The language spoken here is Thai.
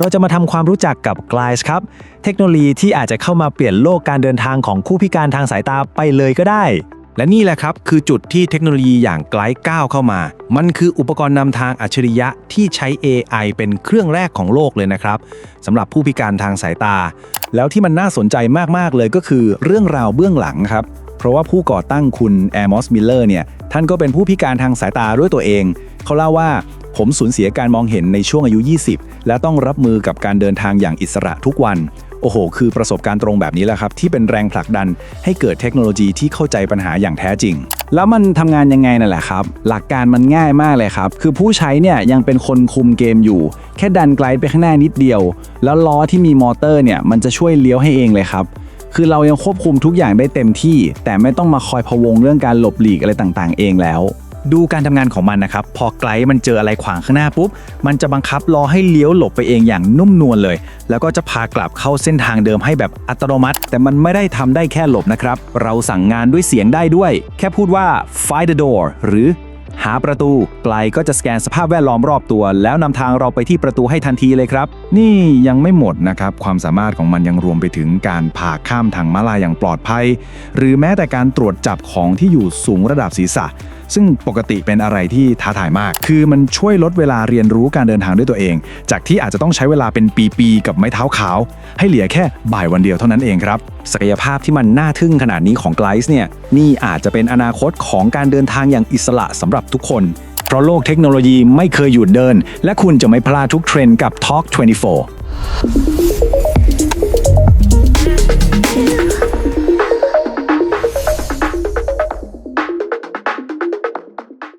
เราจะมาทำความรู้จักกับ Glide ครับ เทคโนโลยีที่อาจจะเข้ามาเปลี่ยนโลกการเดินทางของผู้พิการทางสายตาไปเลยก็ได้ และนี่แหละครับ คือจุดที่เทคโนโลยีอย่างไกลก้าวเข้ามา มันคืออุปกรณ์นำทางอัจฉริยะที่ใช้ AI เป็นเครื่องแรกของโลกเลยนะครับสำหรับผู้พิการทางสายตา แล้วที่มันน่าสนใจมากๆเลยก็คือเรื่องราวเบื้องหลังครับเพราะว่าผู้ก่อตั้งคุณแอร์มอสมิลเลอร์เนี่ย ท่านก็เป็นผู้พิการทางสายตาด้วยตัวเอง เขาเล่าว่า ผมสูญเสียการมองเห็นในช่วงอายุ 20 และต้องรับมือกับการเดินทางอย่างอิสระทุกวัน โอ้โห คือประสบการณ์ตรงแบบนี้แหละครับ ที่เป็นแรงผลักดันให้เกิดเทคโนโลยีที่เข้าใจปัญหาอย่างแท้จริง แล้วมันทำงานยังไงนั่นแหละครับ หลักการมันง่ายมากเลยครับ คือผู้ใช้เนี่ยยังเป็นคนคุมเกมอยู่ แค่ดันไกลไปข้างหน้านิดเดียว แล้วล้อที่มีมอเตอร์เนี่ยมันจะช่วยเลี้ยวให้เองเลยครับคือเรายังควบคุมทุกอย่างได้เต็มที่ แต่ไม่ต้องมาคอยพะวงเรื่องการหลบหลีกอะไรต่างๆ เองแล้ว ดูการทำงานของมันนะครับ พอไกลมันเจออะไรขวางข้างหน้าปุ๊บ มันจะบังคับล้อให้เลี้ยวหลบไปเองอย่างนุ่มนวลเลย แล้วก็จะพากลับเข้าเส้นทางเดิมให้แบบอัตโนมัติ แต่มันไม่ได้ทำได้แค่หลบนะครับ เราสั่งงานด้วยเสียงได้ด้วย แค่พูดว่า find the door หรือหาประตู ไกลก็จะสแกนสภาพแวดล้อมรอบตัว แล้วนำทางเราไปที่ประตูให้ทันทีเลยครับ นี่ยังไม่หมดนะครับ ความสามารถของมันยังรวมไปถึงการผ่าข้ามทางม้าลายอย่างปลอดภัย หรือแม้แต่การตรวจจับของที่อยู่สูงระดับศีรษะ ซึ่งปกติเป็นอะไรที่ท้าทายมาก คือมันช่วยลดเวลาเรียนรู้การเดินทางด้วยตัวเอง จากที่อาจจะต้องใช้เวลาเป็นปีๆกับไม้เท้าขาว ให้เหลือแค่บ่ายวันเดียวเท่านั้นเองครับ ศักยภาพที่มันน่าทึ่งขนาดนี้ของ g l i c e เนี่ยนี่อาจจะเป็นอนาคตของการเดินทางอย่างอิสระสำหรับทุกคนเพราะโลกเทคโนโลยีไม่เคยหยุดเดิน และคุณจะไม่พลาดทุกเทรนด์กับ Talk 24